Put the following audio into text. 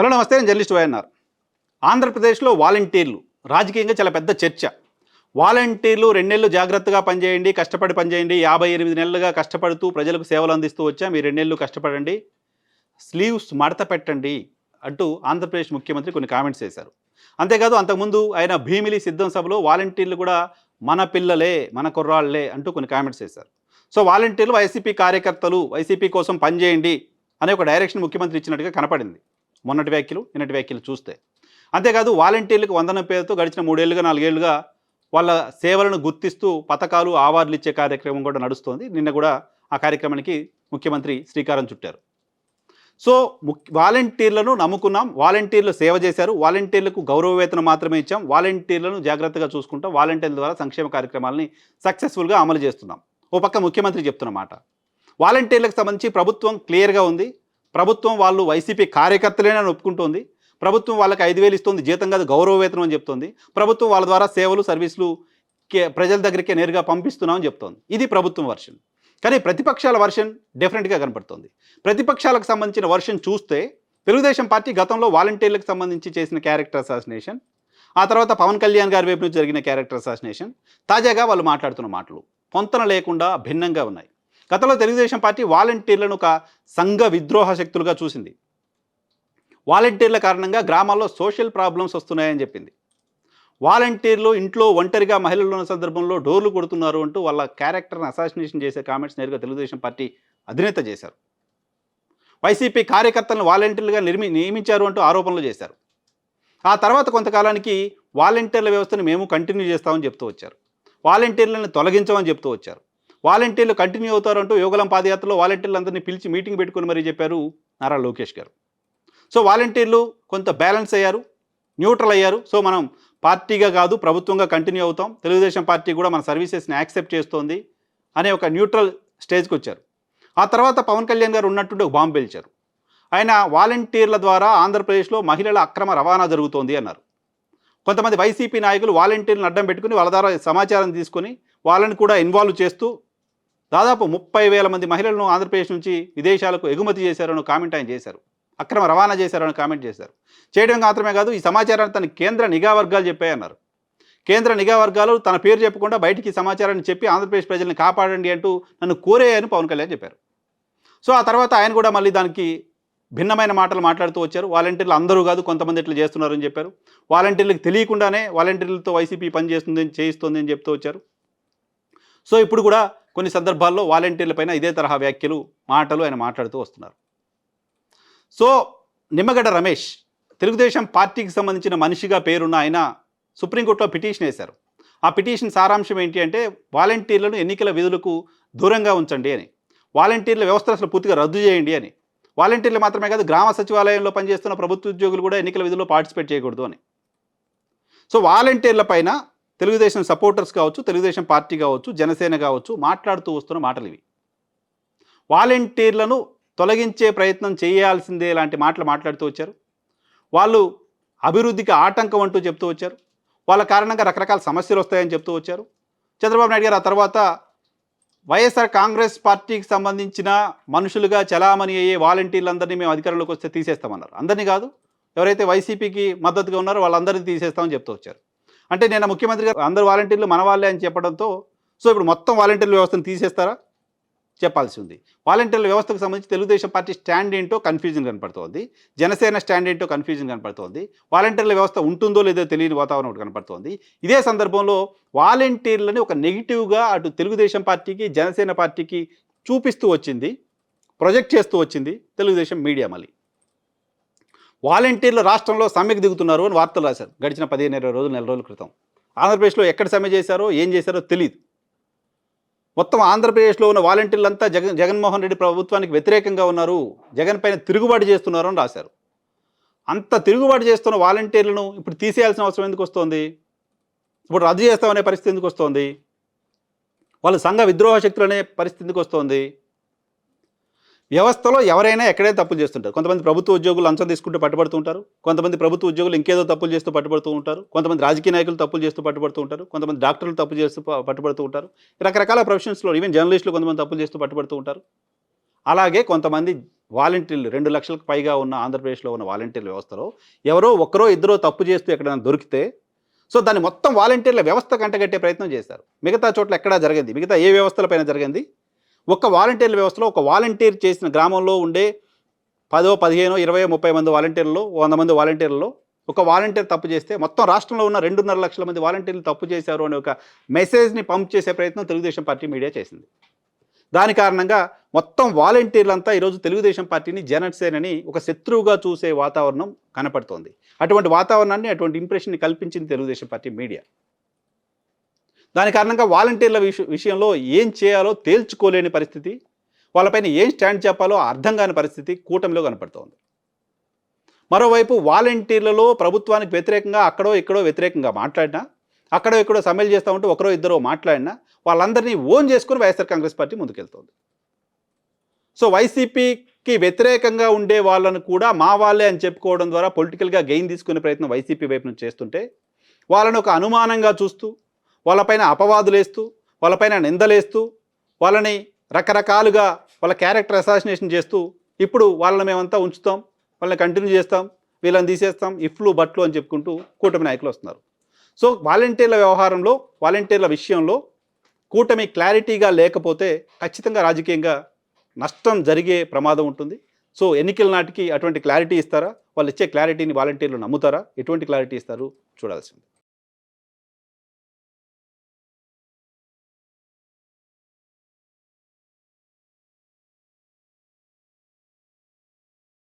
Hello నమస్తే నేను journalist YNR. ఆంధ్రప్రదేశ్లో వాలంటీర్లు రాజకీయంగా చాలా పెద్ద చర్చ. వాలంటీర్లు రెండేళ్ళు జాగ్రత్తగా పనిచేయండి కష్టపడి పనిచేయండి యాభై ఎనిమిది నెలలుగా కష్టపడుతూ ప్రజలకు సేవలు అందిస్తూ వచ్చా మీరు రెండేళ్ళు కష్టపడండి. స్లీవ్స్ మడత పెట్టండి అంటూ ఆంధ్రప్రదేశ్ ముఖ్యమంత్రి కొన్ని కామెంట్స్ చేశారు. అంతేకాదు అంతకుముందు ఆయన భీమిలి సిద్ధం సభలో వాలంటీర్లు కూడా మన పిల్లలే మన కుర్రాళ్ళే అంటూ కొన్ని కామెంట్స్ చేశారు. సో వాలంటీర్లు వైసీపీ కార్యకర్తలు వైసీపీ కోసం పనిచేయండి అనే ఒక డైరెక్షన్ ముఖ్యమంత్రి ఇచ్చినట్టుగా కనపడింది. మొన్నటి వ్యాఖ్యలు నిన్నటి వ్యాఖ్యలు చూస్తే. అంతేకాదు వాలంటీర్లకు వందన పేరుతో గడిచిన మూడేళ్ళుగా నాలుగేళ్ళుగా వాళ్ళ సేవలను గుర్తిస్తూ పథకాలు అవార్డులు ఇచ్చే కార్యక్రమం కూడా నడుస్తోంది. నిన్న కూడా ఆ కార్యక్రమానికి ముఖ్యమంత్రి శ్రీకారం చుట్టారు. సో వాలంటీర్లను నమ్ముకున్నాం వాలంటీర్లు సేవ చేశారు వాలంటీర్లకు గౌరవ వేతనం మాత్రమే ఇచ్చాం వాలంటీర్లను జాగ్రత్తగా చూసుకుంటాం వాలంటీర్ల ద్వారా సంక్షేమ కార్యక్రమాలని సక్సెస్ఫుల్గా అమలు చేస్తున్నాం. ఓ పక్క ముఖ్యమంత్రి చెప్తున్నమాట వాలంటీర్లకు సంబంధించి ప్రభుత్వం క్లియర్గా ఉంది ప్రభుత్వం వాళ్ళు వైసీపీ కార్యకర్తలేనని ఒప్పుకుంటోంది. ప్రభుత్వం వాళ్ళకి ఐదు వేలు ఇస్తుంది. జీతం కాదు గౌరవ వేతనం అని చెప్తోంది. ప్రభుత్వం వాళ్ళ ద్వారా సేవలు సర్వీసులు కే- ప్రజల దగ్గరికే నేరుగా పంపిస్తున్నామని చెప్తోంది. ఇది ప్రభుత్వం వర్షన్. కానీ ప్రతిపక్షాల వర్షన్ డిఫరెంట్గా కనపడుతుంది. ప్రతిపక్షాలకు సంబంధించిన వర్షన్ చూస్తే తెలుగుదేశం పార్టీ గతంలో వాలంటీర్లకు సంబంధించి చేసిన క్యారెక్టర్ అసాసినేషన్ ఆ తర్వాత పవన్ కళ్యాణ్ గారి వైపు నుంచి జరిగిన క్యారెక్టర్ అసాసినేషన్ తాజాగా వాళ్ళు మాట్లాడుతున్న మాటలు పొంతన లేకుండా భిన్నంగా ఉన్నాయి. గతంలో తెలుగుదేశం పార్టీ వాలంటీర్లను ఒక సంఘ విద్రోహ శక్తులుగా చూసింది. వాలంటీర్ల కారణంగా గ్రామాల్లో సోషల్ ప్రాబ్లమ్స్ వస్తున్నాయని చెప్పింది. వాలంటీర్లు ఇంట్లో ఒంటరిగా మహిళలు ఉన్న సందర్భంలో డోర్లు కొడుతున్నారు అంటూ వాళ్ళ క్యారెక్టర్ని అసాసినేషన్ చేసే కామెంట్స్ నేరుగా తెలుగుదేశం పార్టీ అధినేత చేశారు. వైసీపీ కార్యకర్తలను వాలంటీర్లుగా నిర్మి నియమించారు అంటూ ఆరోపణలు చేశారు. ఆ తర్వాత కొంతకాలానికి వాలంటీర్ల వ్యవస్థను మేము కంటిన్యూ చేస్తామని చెప్తూ వచ్చారు. వాలంటీర్లను తొలగించమని చెప్తూ వచ్చారు. వాలంటీర్లు కంటిన్యూ అవుతారంటూ యోగలం పాదయాత్రలో వాలంటీర్లందరినీ పిలిచి మీటింగ్ పెట్టుకుని మరీ చెప్పారు నారా లోకేష్ గారు. సో వాలంటీర్లు కొంత బ్యాలెన్స్ అయ్యారు న్యూట్రల్ అయ్యారు. సో మనం పార్టీగా కాదు ప్రభుత్వంగా కంటిన్యూ అవుతాం. తెలుగుదేశం పార్టీ కూడా మన సర్వీసెస్ని యాక్సెప్ట్ చేస్తోంది అనే ఒక న్యూట్రల్ స్టేజ్కి వచ్చారు. ఆ తర్వాత పవన్ కళ్యాణ్ గారు ఉన్నట్టుండి ఒక బాంబు పేల్చారు. ఆయన వాలంటీర్ల ద్వారా ఆంధ్రప్రదేశ్లో మహిళల అక్రమ రవాణా జరుగుతోంది అన్నారు. కొంతమంది వైసీపీ నాయకులు వాలంటీర్లను అడ్డం పెట్టుకుని వాళ్ళ ద్వారా సమాచారం తీసుకొని వాళ్ళని కూడా ఇన్వాల్వ్ చేస్తూ దాదాపు ముప్పై వేల మంది మహిళలను ఆంధ్రప్రదేశ్ నుంచి విదేశాలకు ఎగుమతి చేశారని కామెంట్ ఆయన చేశారు. అక్రమ రవాణా చేశారని కామెంట్ చేశారు. చేయడం మాత్రమే కాదు ఈ సమాచారాన్ని తన కేంద్ర నిఘా వర్గాలు చెప్పాయన్నారు. కేంద్ర నిఘా వర్గాలు తన పేరు చెప్పకుండా బయటికి సమాచారాన్ని చెప్పి ఆంధ్రప్రదేశ్ ప్రజల్ని కాపాడండి అంటూ నన్ను కోరేయని పవన్ కళ్యాణ్ చెప్పారు. సో ఆ తర్వాత ఆయన కూడా మళ్ళీ దానికి భిన్నమైన మాటలు మాట్లాడుతూ వచ్చారు. వాలంటీర్లు అందరూ కాదు కొంతమంది ఇట్లా చేస్తున్నారని చెప్పారు. వాలంటీర్లకు తెలియకుండానే వాలంటీర్లతో వైసీపీ పనిచేస్తుంది చేయిస్తుంది అని చెప్తూ వచ్చారు. సో ఇప్పుడు కూడా కొన్ని సందర్భాల్లో వాలంటీర్ల పైన ఇదే తరహా వ్యాఖ్యలు మాటలు ఆయన మాట్లాడుతూ వస్తున్నారు. సో నిమ్మగడ్డ రమేష్ తెలుగుదేశం పార్టీకి సంబంధించిన మనిషిగా పేరున్న ఆయన సుప్రీంకోర్టులో పిటిషన్ వేశారు. ఆ పిటిషన్ సారాంశం ఏంటి అంటే వాలంటీర్లను ఎన్నికల విధులకు దూరంగా ఉంచండి అని. వాలంటీర్ల వ్యవస్థ అసలు పూర్తిగా రద్దు చేయండి అని. వాలంటీర్లు మాత్రమే కాదు గ్రామ సచివాలయంలో పనిచేస్తున్న ప్రభుత్వ ఉద్యోగులు కూడా ఎన్నికల విధుల్లో పార్టిసిపేట్ చేయకూడదు అని. సో వాలంటీర్ల పైన తెలుగుదేశం సపోర్టర్స్ కావచ్చు తెలుగుదేశం పార్టీ కావచ్చు జనసేన కావచ్చు మాట్లాడుతూ వస్తున్న మాటలు ఇవి. వాలంటీర్లను తొలగించే ప్రయత్నం చేయాల్సిందే లాంటి మాటలు మాట్లాడుతూ వచ్చారు. వాళ్ళు అభివృద్ధికి ఆటంకం అంటూ చెప్తూ వచ్చారు. వాళ్ళ కారణంగా రకరకాల సమస్యలు వస్తాయని చెప్తూ వచ్చారు. చంద్రబాబు నాయుడు గారు ఆ తర్వాత వైఎస్ఆర్ కాంగ్రెస్ పార్టీకి సంబంధించిన మనుషులుగా చలామణి అయ్యే వాలంటీర్లందరినీ మేము అధికారంలోకి వస్తే తీసేస్తామన్నారు. అందరినీ కాదు ఎవరైతే వైసీపీకి మద్దతుగా ఉన్నారో వాళ్ళందరినీ తీసేస్తామని చెప్తూ వచ్చారు. అంటే నేను ముఖ్యమంత్రి గారు అందరు వాలంటీర్లు మన వాళ్ళే అని చెప్పడంతో సో ఇప్పుడు మొత్తం వాలంటీర్ల వ్యవస్థను తీసేస్తారా? చెప్పాల్సి ఉంది. వాలంటీర్ల వ్యవస్థకు సంబంధించి తెలుగుదేశం పార్టీ స్టాండ్ ఏంటో కన్ఫ్యూజన్ కనపడుతోంది. జనసేన స్టాండ్ ఏంటో కన్ఫ్యూజన్ కనపడుతోంది. వాలంటీర్ల వ్యవస్థ ఉంటుందో లేదో తెలియని వాతావరణం ఒకటి కనపడుతోంది. ఇదే సందర్భంలో వాలంటీర్లని ఒక నెగిటివ్గా అటు తెలుగుదేశం పార్టీకి జనసేన పార్టీకి చూపిస్తూ వచ్చింది ప్రొజెక్ట్ చేస్తూ వచ్చింది తెలుగుదేశం మీడియా మళ్ళీ. వాలంటీర్లు రాష్ట్రంలో సమ్మెకు దిగుతున్నారు అని వార్తలు రాశారు. గడిచిన పదిహేను ఇరవై రోజులు నెల రోజుల క్రితం. ఆంధ్రప్రదేశ్లో ఎక్కడ సమ్మె చేశారో ఏం చేశారో తెలియదు మొత్తం ఆంధ్రప్రదేశ్లో ఉన్న వాలంటీర్లంతా జగన్ జగన్మోహన్ రెడ్డి ప్రభుత్వానికి వ్యతిరేకంగా ఉన్నారు. జగన్ పైన తిరుగుబాటు చేస్తున్నారు అని రాశారు. అంత తిరుగుబాటు చేస్తున్న వాలంటీర్లను ఇప్పుడు తీసేయాల్సిన అవసరం ఎందుకు వస్తుంది? ఇప్పుడు రద్దు చేస్తామనే పరిస్థితి ఎందుకు వస్తుంది? వాళ్ళు సంఘ విద్రోహ శక్తులు అనే పరిస్థితి ఎందుకు వస్తుంది? వ్యవస్థలో ఎవరైనా ఎక్కడైనా తప్పులు చేస్తుంటారు. కొంతమంది ప్రభుత్వ ఉద్యోగులు లంచం తీసుకుంటూ పట్టుబడుతూ ఉంటారు. కొంతమంది ప్రభుత్వ ఉద్యోగులు ఇంకేదో తప్పులు చేస్తూ పట్టుబడుతూ ఉంటారు. కొంతమంది రాజకీయ నాయకులు తప్పులు చేస్తూ పట్టుబడుతూ ఉంటారు. కొంతమంది డాక్టర్లు తప్పు చేస్తూ పట్టుబడుతూ ఉంటారు. రకరకాల ప్రొఫెషన్స్లో ఈవెన్ జర్నలిస్టులు కొంతమంది తప్పులు చేస్తూ పట్టుబడుతూ ఉంటారు. అలాగే కొంతమంది వాలంటీర్లు రెండు లక్షలకు పైగా ఉన్న ఆంధ్రప్రదేశ్లో ఉన్న వాలంటీర్ల వ్యవస్థలో ఎవరో ఒక్కరో ఇద్దరో తప్పు చేస్తూ ఎక్కడైనా దొరికితే సో దాన్ని మొత్తం వాలంటీర్ల వ్యవస్థ కంటగట్టే ప్రయత్నం చేశారు. మిగతా చోట్ల ఎక్కడా జరిగింది? మిగతా ఏ వ్యవస్థలపైన జరిగింది? ఒక్క వాలంటీర్ల వ్యవస్థలో ఒక వాలంటీర్ చేసిన గ్రామంలో ఉండే పదో పదిహేనో ఇరవై ముప్పై మంది వాలంటీర్లు వంద మంది వాలంటీర్లలో ఒక వాలంటీర్ తప్పు చేస్తే మొత్తం రాష్ట్రంలో ఉన్న రెండున్నర లక్షల మంది వాలంటీర్లు తప్పు చేశారు అనే ఒక మెసేజ్ని పంప్ చేసే ప్రయత్నం తెలుగుదేశం పార్టీ మీడియా చేసింది. దాని కారణంగా మొత్తం వాలంటీర్లంతా ఈరోజు తెలుగుదేశం పార్టీని జనసేనని ఒక శత్రువుగా చూసే వాతావరణం కనపడుతోంది. అటువంటి వాతావరణాన్ని అటువంటి ఇంప్రెషన్ని కల్పించింది తెలుగుదేశం పార్టీ మీడియా. దాని కారణంగా వాలంటీర్ల విష విషయంలో ఏం చేయాలో తేల్చుకోలేని పరిస్థితి వాళ్ళపైన ఏం స్టాండ్ చెప్పాలో అర్థం కాని పరిస్థితి కూటమిలో కనపడుతోంది. మరోవైపు వాలంటీర్లలో ప్రభుత్వానికి వ్యతిరేకంగా అక్కడో ఇక్కడో వ్యతిరేకంగా మాట్లాడినా అక్కడో ఇక్కడో సమ్మెలు చేస్తూ ఉంటే ఒకరో ఇద్దరో మాట్లాడినా వాళ్ళందరినీ ఓన్ చేసుకుని వైఎస్ఆర్ కాంగ్రెస్ పార్టీ ముందుకెళ్తోంది. సో వైసీపీకి వ్యతిరేకంగా ఉండే వాళ్ళను కూడా మా వాళ్ళే అని చెప్పుకోవడం ద్వారా పొలిటికల్గా గెయిన్ తీసుకునే ప్రయత్నం వైసీపీ వైపు నుంచి చేస్తుంటే వాళ్ళని ఒక అనుమానంగా చూస్తూ వాళ్ళపైన అపవాదులేస్తూ వాళ్ళపైన నిందలేస్తూ వాళ్ళని రకరకాలుగా వాళ్ళ క్యారెక్టర్ అసాసినేషన్ చేస్తూ ఇప్పుడు వాళ్ళని మేమంతా ఉంచుతాం వాళ్ళని కంటిన్యూ చేస్తాం వీళ్ళని తీసేస్తాం ఇఫ్లు బట్లు అని చెప్పుకుంటూ కూటమి నాయకులు వస్తున్నారు. సో వాలంటీర్ల వ్యవహారంలో వాలంటీర్ల విషయంలో కూటమి క్లారిటీగా లేకపోతే ఖచ్చితంగా రాజకీయంగా నష్టం జరిగే ప్రమాదం ఉంటుంది. సో ఎన్నికల నాటికి అటువంటి క్లారిటీ ఇస్తారా? వాళ్ళు ఇచ్చే క్లారిటీని వాలంటీర్లు నమ్ముతారా? ఎటువంటి క్లారిటీ ఇస్తారు? చూడాల్సింది.